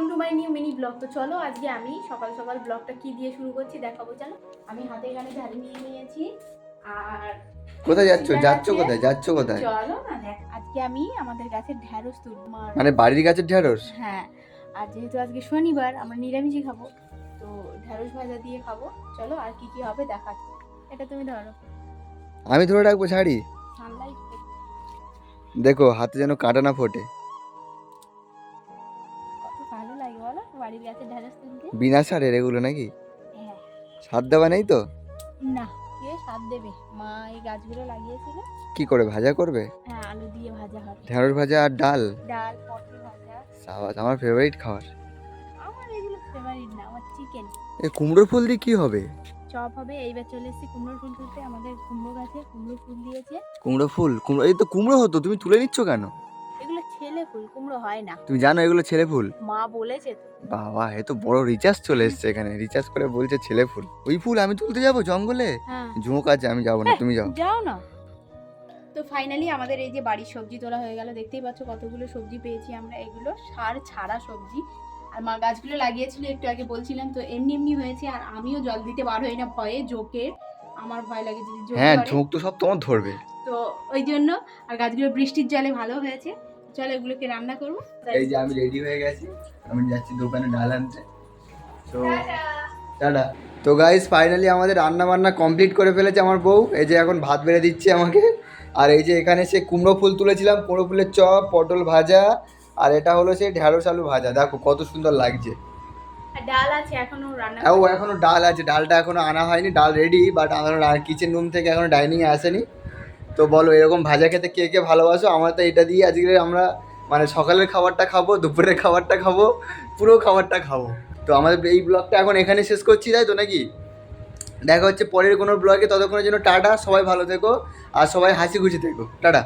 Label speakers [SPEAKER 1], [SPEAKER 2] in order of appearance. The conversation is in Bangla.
[SPEAKER 1] Welcome to my new mini blog তো চলো আজকে আমি সকাল সকাল ব্লগটা কি দিয়ে শুরু করছি দেখাবো চলো। আমি হাতে এখানে ঝাড়ি নিয়ে নিয়েছি আর
[SPEAKER 2] কোথায় যাচ্ছ? যাচ্ছ কোথায়? যাচ্ছ কোথায়?
[SPEAKER 1] চলো না দেখ আজকে আমি আমাদের গাছের ঢ্যাঁড়স তুলবো
[SPEAKER 2] মানে বাড়ির কাছে ঢেঁড়স
[SPEAKER 1] হ্যাঁ আর যেহেতু আজকে শনিবার আমরা নিরামিষই খাব তো ঢ্যাঁড়স ভাজা দিয়ে খাব। চলো আর কি কি হবে দেখাচ্ছি। এটা তুমি ধরো।
[SPEAKER 2] আমি ধরে রাখব শাড়ি? দেখো হাতে যেন কাটা না ফোটে।
[SPEAKER 1] বাড়ির ঢ্যাঁড়স তুলতে।
[SPEAKER 2] বিনা সারের এগুলো নাকি?
[SPEAKER 1] হ্যাঁ।
[SPEAKER 2] সার দেওয়া নেই তো?
[SPEAKER 1] না কে স্বাদ দেবে? মা এই গাছগুলো লাগিয়েছিল।
[SPEAKER 2] কি করে ভাজা করবে?
[SPEAKER 1] হ্যাঁ আলু দিয়ে ভাজা হবে।
[SPEAKER 2] ঢেঁড়স ভাজা আর ডাল?
[SPEAKER 1] ডাল পটল ভাজা।
[SPEAKER 2] সাবাস আমার ফেভারিট খাবার।
[SPEAKER 1] আমার এগুলো ফেভারিট না আমার চিকেন
[SPEAKER 2] এই কুমড়োর ফুল দিয়ে কি হবে?
[SPEAKER 1] চপ হবে এইবার চলে এসেছি কুমড়োর ফুল তুলতে। আমাদের কুমড়ো গাছে কুমড়ো ফুল দিয়েছে।
[SPEAKER 2] কুমড়ো ফুল? কুমড়ো এই তো কুমড়ো হতো তুমি তুলে নিচ্ছ কেন?
[SPEAKER 1] ছেলে ফুল কুমড়ো হয় না।
[SPEAKER 2] তুমি জানো এগুলো ছেলে ফুল?
[SPEAKER 1] মা বলেছে তো।
[SPEAKER 2] বাবা এ তো বড় রিচার্জ চলে এসছে এখানে। রিচার্জ করে বলছে ছেলে ফুল। ওই ফুল আমি তুলতে যাব জঙ্গলে?
[SPEAKER 1] হ্যাঁ।
[SPEAKER 2] ঝুমুক আছে আমি যাব না তুমি যাও।
[SPEAKER 1] যাও না। তো ফাইনালি আমাদের এই যে বাড়ির সবজি তোলা হয়ে গেল দেখতেই পাচ্ছ কতগুলো সবজি পেয়েছি আমরা। এগুলো সার ছাড়া সবজি। আর মা গাছগুলো লাগিয়েছিল একটু আগে বলছিলাম তো এমনি এমনি হয়েছে আর আমিও জল দিতে বার হই না ভয়ে জোকের আমার ভয় লাগে যদি
[SPEAKER 2] হ্যাঁ ঝোঁক তো সব তোমার ধরবে।
[SPEAKER 1] তো ওই জন্য আর গাছগুলো বৃষ্টির জলে ভালো হয়েছে। চলো এগুলোকে রান্না করব।
[SPEAKER 2] এই যে আমি রেডি হয়ে গেছি। আমি যাচ্ছি দোকানে ডাল আনতে। তো টাটা। তো গাইস ফাইনালি আমাদের রান্না বান্না কমপ্লিট করে ফেলেছে আমার বউ। এই যে এখন ভাত বেড়ে দিচ্ছে আমাকে। আর এই যে এখানে সে কুমড়ো ফুল তুলেছিলাম কুমড়ো ফুলের চপ পটল ভাজা। আর এটা হলো সে ঢ্যাঁড়স আলু ভাজা। দেখো কত সুন্দর লাগছে।
[SPEAKER 1] ডাল আছে এখনও রান্না
[SPEAKER 2] ও এখনও ডাল আছে। ডালটা এখনও আনা হয়নি। ডাল রেডি বাট আমার কিচেন রুম থেকে এখনও ডাইনিংয়ে আসেনি। তো বলো, এরকম ভাজা খেতে কে কে ভালোবাসো? আমরা তো এটা দিয়ে আজকে আমরা মানে সকালের খাবারটা খাব, দুপুরের খাবারটা খাব, পুরো খাবারটা খাব। তো আমাদের এই ব্লগটা এখন এখানে শেষ করছি, তাই তো নাকি? দেখা হচ্ছে পরের কোনো ব্লগে, ততক্ষণের জন্য টাটা, সবাই ভালো থেকো, আর সবাই হাসি খুশি থেকো। টাটা।